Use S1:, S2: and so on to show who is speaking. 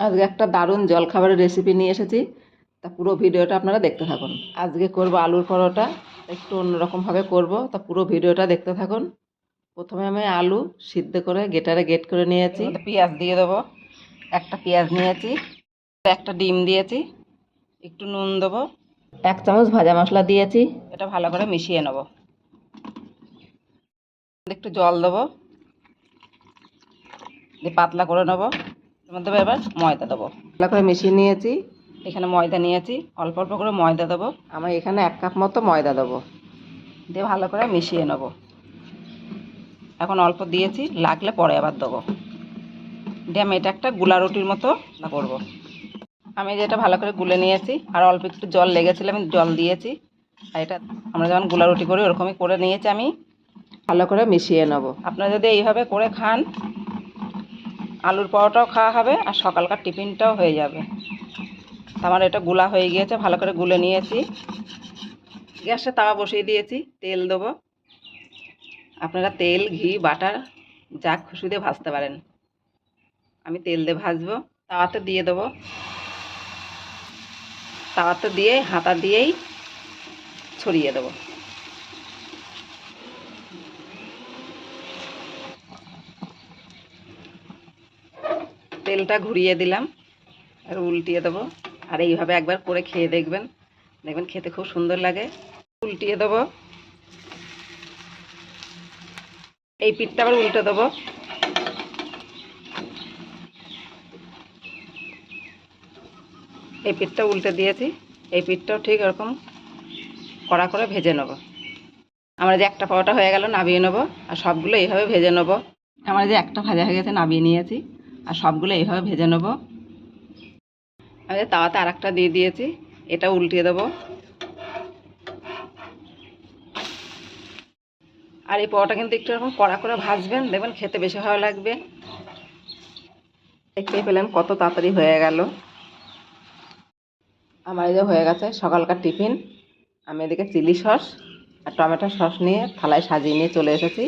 S1: আজকে একটা দারুণ জলখাবারের রেসিপি নিয়ে এসেছি। তা পুরো ভিডিওটা আপনারা দেখতে থাকুন। আজকে করব আলুর পরোটা একটু অন্যরকমভাবে করব। তা পুরো ভিডিওটা দেখতে থাকুন। প্রথমে আমি আলু সিদ্ধ করে গেটারে গেট করে নিয়েছি। পেঁয়াজ দিয়ে দেবো। একটা পেঁয়াজ নিয়েছি একটা ডিম দিয়েছি একটু নুন দেবো। এক চামচ ভাজা মশলা দিয়েছি। এটা ভালো করে মিশিয়ে নেব। একটু জল দেবো। দিয়ে পাতলা করে নেব। মধ্যে এবার ময়দা দেবো। ভালো করে মিশিয়ে নিয়েছি। এখানে ময়দা নিয়েছি। অল্প অল্প করে ময়দা দেবো। আমি এখানে এক কাপ মতো ময়দা দেবো। দিয়ে ভালো করে মিশিয়ে নেব। এখন অল্প দিয়েছি, লাগলে পরে আবার দেবো। দিয়ে আমি এটা একটা গুলা রুটির মতো করব। আমি যেটা ভালো করে গুলে নিয়েছি, আর অল্প একটু জল লেগেছিল, আমি জল দিয়েছি। আর এটা আমরা যেমনগুলা রুটি করি, ওরকমই করে নিয়েছি আমি। ভালো করে মিশিয়ে নেব। আপনারা যদি এইভাবে করে খান আলুর পরোটাও খাওয়া হবে আর সকালকার টিফিনটাও হয়ে যাবে। আমার এটা গুলা হয়ে গিয়েছে, ভালো করে গুলে নিয়েছি। গ্যাসে তাওয়া বসিয়ে দিয়েছি, তেল দেবো। আপনারা তেল, ঘি, বাটার, যা খুশি দিয়ে ভাজতে পারেন। আমি তেল দিয়ে ভাজবো, তাওয়াতে দিয়ে দেবো। তাওয়াতে দিয়ে, হাতা দিয়েই ছড়িয়ে দেবো। তেলটা ঘুরিয়ে দিলাম, আর উল্টিয়ে দেবো। আর এইভাবে একবার করে খেয়ে দেখবেন। দেখবেন খেতে খুব সুন্দর লাগে। উল্টিয়ে দেবো। এই পিঠটা আবার উল্টে দেবো। এই পিঠটা উল্টে দিয়েছি। এই পিঠটাও ঠিক এরকম কড়া করে ভেজে নেব। আমরা যে একটা পাওয়াটা হয়ে গেল নামিয়ে নেব। আর সবগুলো এইভাবে ভেজে নেব। আমার যে একটা ভাজা হয়ে গেছে নামিয়ে নিয়েছি। আর সবগুলো এইভাবে ভেজে নেব। আমি তাওয়াতে আর একটা দিয়ে দিয়েছি, এটা উল্টিয়ে দেবো। আর এই পাওয়াটা কিন্তু একটু এরকম কড়া করে ভাজবেন, দেখবেন খেতে বেশি ভালো লাগবে। দেখতেই পেলেন কত তাড়াতাড়ি হয়ে গেল। আমার এই যে হয়ে গেছে সকালকার টিফিন। আমি এদিকে চিলি সস আর টমেটো সস নিয়ে থালায় সাজিয়ে নিয়ে চলে এসেছি।